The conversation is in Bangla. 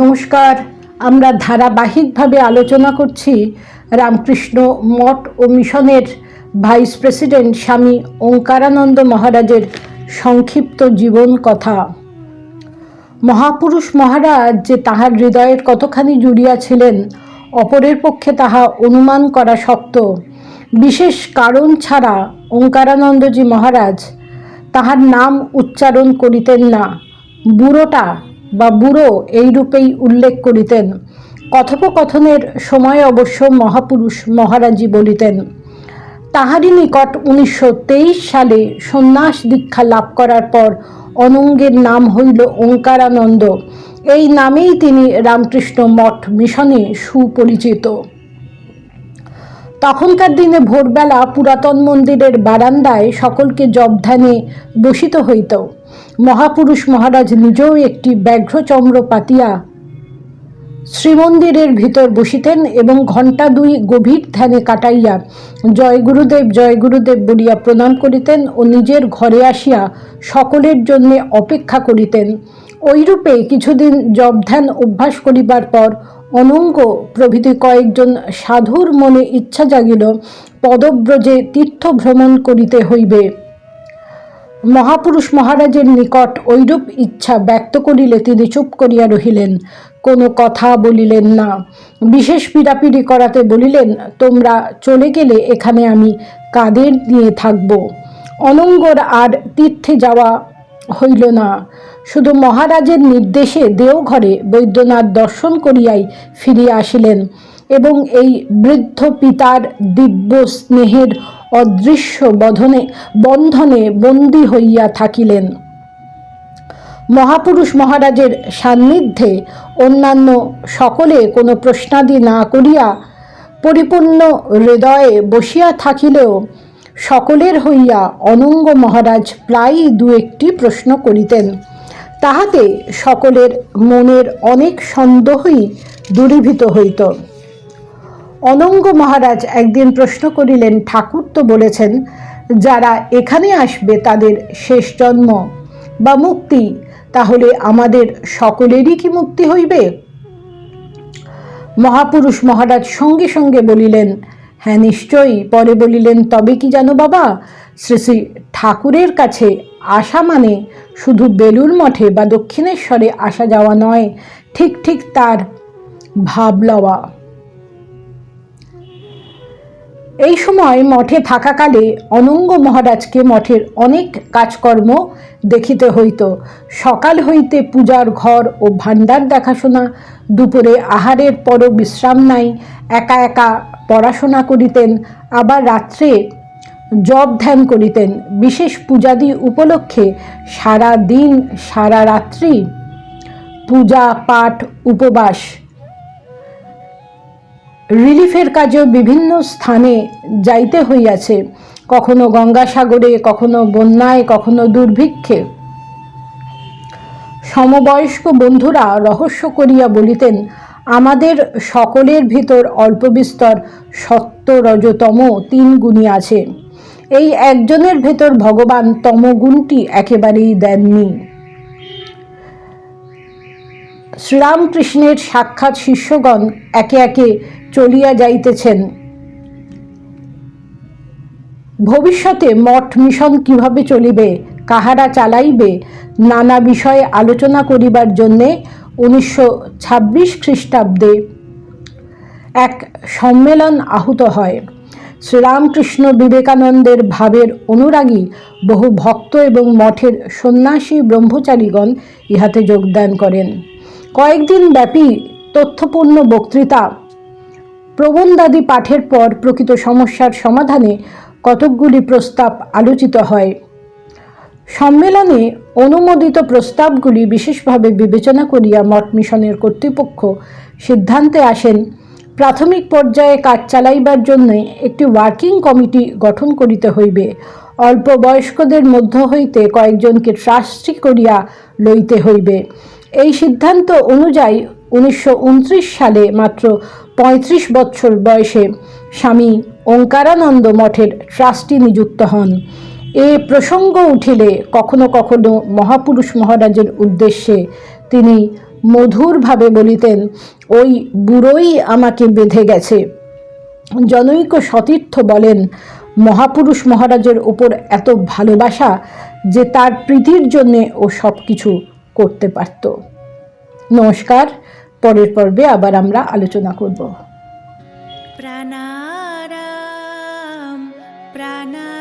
নমস্কার। আমরা ধারাবাহিকভাবে আলোচনা করছি রামকৃষ্ণ মঠ ও মিশনের ভাইস প্রেসিডেন্ট স্বামী ওঙ্কারানন্দ মহারাজের সংক্ষিপ্ত জীবন কথা। মহাপুরুষ মহারাজ যে তাহার হৃদয়ের কতখানি জুড়িয়া ছিলেন, অপরের পক্ষে তাহা অনুমান করা শক্ত। বিশেষ কারণ ছাড়া ওঙ্কারানন্দজি মহারাজ তাহার নাম উচ্চারণ করিতেন না। বুড়োটা বা বুড়ো এইরূপেই উল্লেখ করিতেন। কথোপকথনের সময় অবশ্য মহাপুরুষ মহারাজই বলিতেন, তাহারই নিকট উনিশশো তেইশ সালে সন্ন্যাস দীক্ষা লাভ করার পর অনঙ্গের নাম হইল ওঙ্কারানন্দ। এই নামেই তিনি রামকৃষ্ণ মঠ মিশনে সুপরিচিত। তখনকার দিনে ভোরবেলা পুরাতন মন্দিরের বারান্দায় সকলকে জবধানে বসিত হইত। মহাপুরুষ মহারাজ নিজেও একটি ব্যাঘ্রচম্র পাতিয়া শ্রীমন্দিরের ভিতর বসিতেন এবং ঘণ্টা দুই গভীর ধ্যানে কাটাইয়া জয় গুরুদেব জয় গুরুদেব বলিয়া প্রণাম করিতেন ও নিজের ঘরে আসিয়া সকলের জন্যে অপেক্ষা করিতেন। ওইরূপে কিছুদিন জব ধ্যান অভ্যাস করিবার পর অনঙ্গ প্রভৃতি কয়েকজন সাধুর মনে ইচ্ছা জাগিল, পদব্রজে তীর্থ ভ্রমণ করিতে হইবে। মহাপুরুষ মহারাজের নিকট ঐরূপ ইচ্ছা ব্যক্ত করিলে তিনি চুপ করিয়া রহিলেন। কোনো কথা বলিলেন না। বিশেষ পীড়াপিড়ি করাতে বলিলেন, তোমরা চলে গেলে এখানে আমি কাদের নিয়ে থাকব? অনঙ্গর আর তীর্থে যাওয়া হইল না। শুধু মহারাজের নির্দেশে দেওঘরে বৈদ্যনাথ দর্শন করিয়াই ফিরিয়া আসিলেন এবং এই বৃদ্ধ পিতার দিব্য স্নেহের অদৃশ্য বধনে, বন্ধনে বন্দী হইয়া থাকিলেন। মহাপুরুষ মহারাজের সান্নিধ্যে অন্যান্য সকলে কোনো প্রশ্নাদি না করিয়া পরিপূর্ণ হৃদয়ে বসিয়া থাকিলেও সকলের হইয়া অনঙ্গ মহারাজ প্রায়ই দু একটি প্রশ্ন করিতেন। তাহাতে সকলের মনের অনেক সন্দেহই দূরীভূত হইত। অনঙ্গ মহারাজ একদিন প্রশ্ন করিলেন, ঠাকুর তো বলেছেন, যারা এখানে আসবে তাদের শেষ জন্ম বা মুক্তি, তাহলে আমাদের সকলেরই কি মুক্তি হইবে? মহাপুরুষ মহারাজ সঙ্গে সঙ্গে বলিলেন হ্যাঁ নিশ্চয়ই। পরে বলিলেন, তবে কি জানো বাবা, শ্রী শ্রী ঠাকুরের কাছে আসা মানে শুধু বেলুর মঠে বা দক্ষিণেশ্বরে আসা যাওয়া নয়, ঠিক ঠিক তার ভাব লওয়া এই সময় মঠে থাকাকালে অনঙ্গ মহারাজকে মঠের অনেক কাজকর্ম দেখিতে হইত। সকাল হইতে পূজার ঘর ও ভাণ্ডার দেখাশোনা, দুপুরে আহারের পরও বিশ্রাম নাই, একা একা পড়াশোনা করিতেন, আবার রাত্রে জব ধ্যান করিতেন। বিশেষ পূজাদি উপলক্ষে সারা দিন সারা রাত্রি পূজা, পাঠ, উপবাস রিলিফের কাজেও বিভিন্ন স্থানে যাইতে হইয়াছে। কখনো গঙ্গাসাগরে, কখনো বন্যায়, কখনো দুর্ভিক্ষে। সমবয়স্ক বন্ধুরা রহস্য করিয়া বলিতেন, আমাদের সকলের ভিতর অল্প বিস্তর সত্য রজতম তিন গুণী আছে। এই একজনের ভেতর ভগবান তমগুণটি একেবারেই দেননি। শ্রীরামকৃষ্ণের সাক্ষাৎ শিষ্যগণ একে একে চলিয়া যাইতেছেন। ভবিষ্যতে মঠ মিশন কীভাবে চলিবে, কাহারা চালাইবে, নানা বিষয়ে আলোচনা করিবার জন্যে উনিশশো ছাব্বিশ খ্রিস্টাব্দে এক সম্মেলন আহুত হয়। শ্রীরামকৃষ্ণ বিবেকানন্দের ভাবের অনুরাগী বহু ভক্ত এবং মঠের সন্ন্যাসী ব্রহ্মচারীগণ ইহাতে যোগদান করেন। কয়েকদিন ব্যাপী তথ্যপূর্ণ বক্তৃতা। প্রবন্ধাদি পাঠের পর প্রকৃত সমস্যার সমাধানে কতকগুলি প্রস্তাব আলোচিত হয়। সম্মেলনে অনুমোদিত প্রস্তাবগুলি বিশেষভাবে বিবেচনা করিয়া মঠ মিশনের কর্তৃপক্ষ সিদ্ধান্তে আসেন, প্রাথমিক পর্যায়ে কাজ চালাইবার জন্য একটি ওয়ার্কিং কমিটি গঠন করিতে হইবে। অল্প বয়স্কদের মধ্য হইতে কয়েকজনকে ট্রাস্টি করিয়া লইতে হইবে। এই সিদ্ধান্ত অনুযায়ী উনিশশো উনত্রিশ সালে মাত্র পঁয়ত্রিশ বৎসর বয়সে স্বামী ওঙ্কারানন্দ মঠের ট্রাস্টি নিযুক্ত হন। এ প্রসঙ্গ উঠিলে কখনো কখনো মহাপুরুষ মহারাজের উদ্দেশ্যে তিনি মধুরভাবে বলিতেন, ওই বুড়োই আমাকে বেঁধে গেছে। জনৈক সতীর্থ বলেন, মহাপুরুষ মহারাজের ওপর এত ভালোবাসা যে তার প্রীতির জন্যে ও সব কিছু করতে পারত। নমস্কার পরের পর্বে আবার আমরা আলোচনা করব। প্রাণারাম প্রাণা